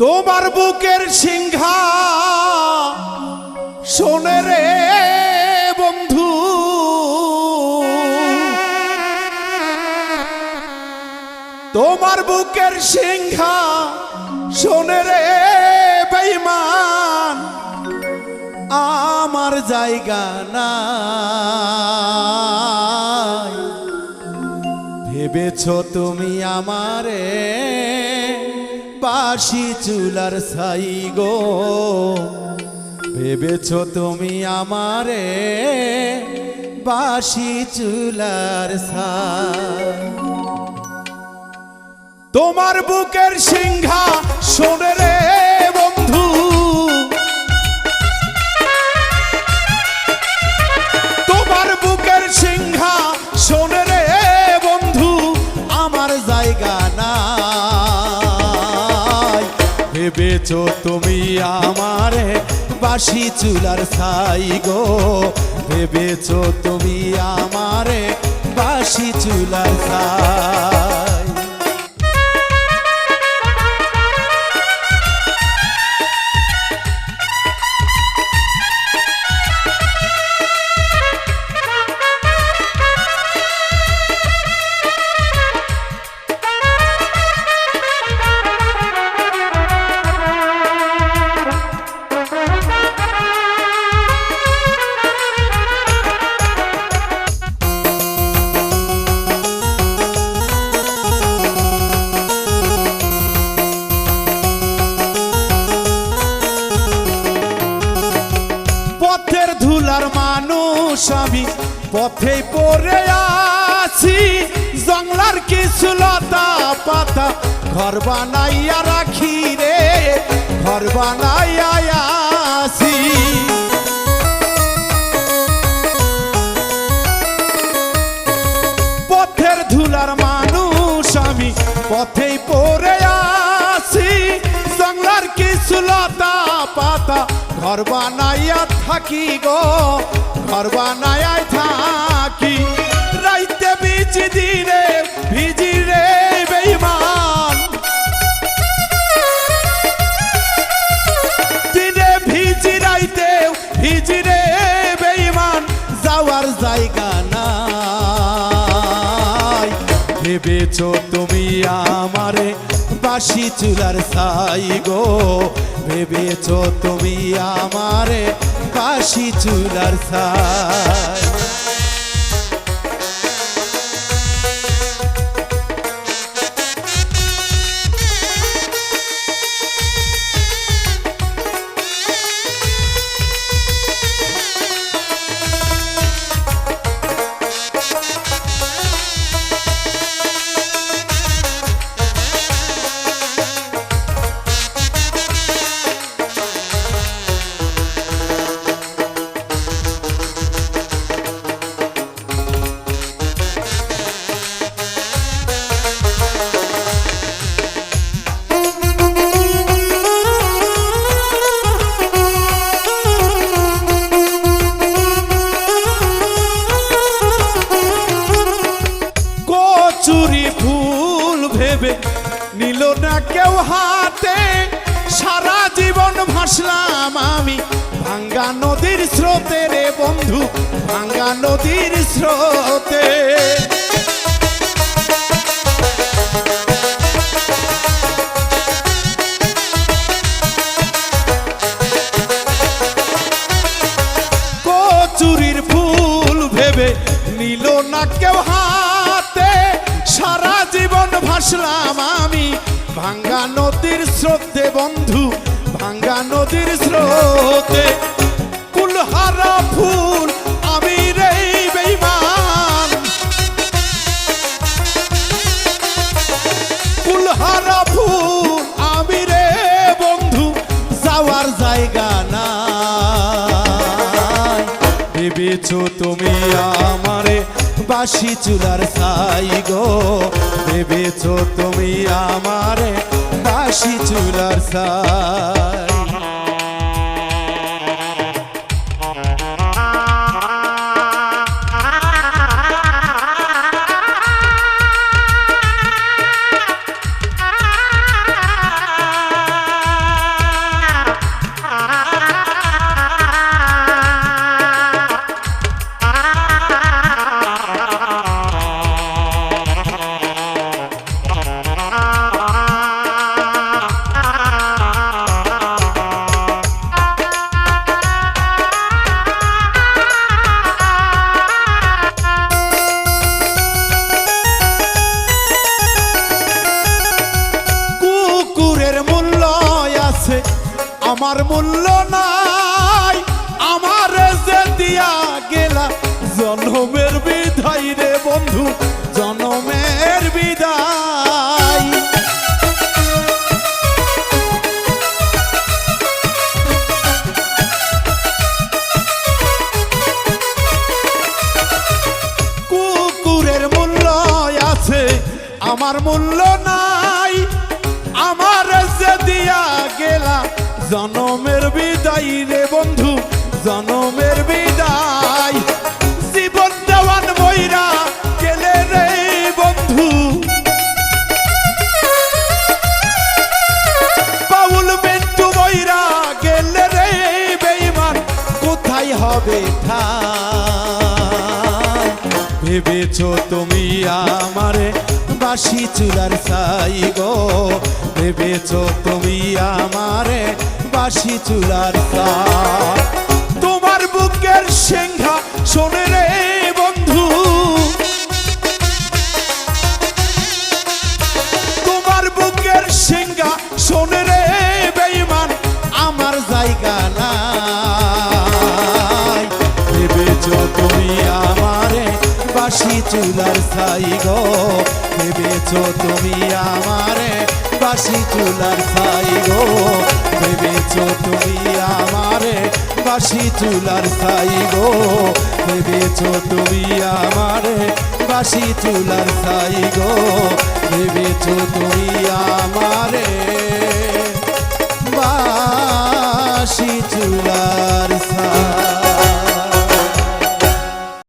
তোমার বুকের সিংহা শোনে রে বন্ধু। তোমার বুকের সিংহা শোনে রে বেইমান আমার জায়গা না ভেবেছ তুমি আমারে বাসি চুলার সাই গো। ভেবেছ তুমি আমারে বাসি চুলার সাই তোমার বুকের সিংহা শোনে রে। ভেবেছ তুমি আমার বাসি চুলার ছাই গো। ভেবেছ তুমি আমারে বাসি চুলার ছাই। ধুলার মানুষ আমি পথে পড়ে আছি। জংলার কিছু লতা পাতা ঘর বানাইয়া রাখি রে, ঘর বানাইয়া আছি পথের ধুলার মানুষ আমি পথেই পড়ে আছি। জংলার কিছু লতা পাতা ঘর বানাইয়া থাকি গো ঘর বানাইয়া থাকি। রাইতে বিচি দিনে ভিজি ভেবেছ তুমি আমারে বাসি চুলার সাই গো? ভেবেছ তুমি আমারে বাসি চুলার ছাই? কেউ হাতে সারা জীবন ভাসলাম আমি। ভাঙ্গা নদীর স্রোতে রে বন্ধু, ভাঙ্গা নদীর স্রোতে। কচুরির ফুল ভেবে নিল না কেউ হাতে, সারা জীবন ভাসলাম আমি। ভাঙ্গা নদীর স্রোতে, বন্ধু, ভাঙ্গা নদীর স্রোতে। কুলহারা ফুল আমি রে কুলহারা ফুল আমি রে বন্ধু, যাওয়ার জায়গা না ভেবেছ তুমি আমারে বাসি চুলার ছাই গো। ভেবেছ তুমি আমারে বাসি চুলার ছাই? কাছে আমার মূল্য না জনমের বিদায় রে বন্ধু, জনমের বিদায়। জীবন দেওয়ান বইরা গেলে রে বন্ধু। বাউল বেন্টু বইরা গেলে রে বেইমান, কোথায় হবে ঠাই? ভেবেছো তুমি আমারে বাসি চুলার সাই গো ভেবেছো তুমি আমারে বাসি চুলার তোমার বুকের সিংহা শোনে রে চুলার সাই গো। ভেবেছো তুমি আমার? বাসি চুলার সাই গো। ভেবেছো তুমি আমার? বাসি চুলার সাই গো। ভেবেছো তুমি আমার? বাসি চুলার সাই গো। ভেবেছো তুমি আমার? বাসি চুলার সাই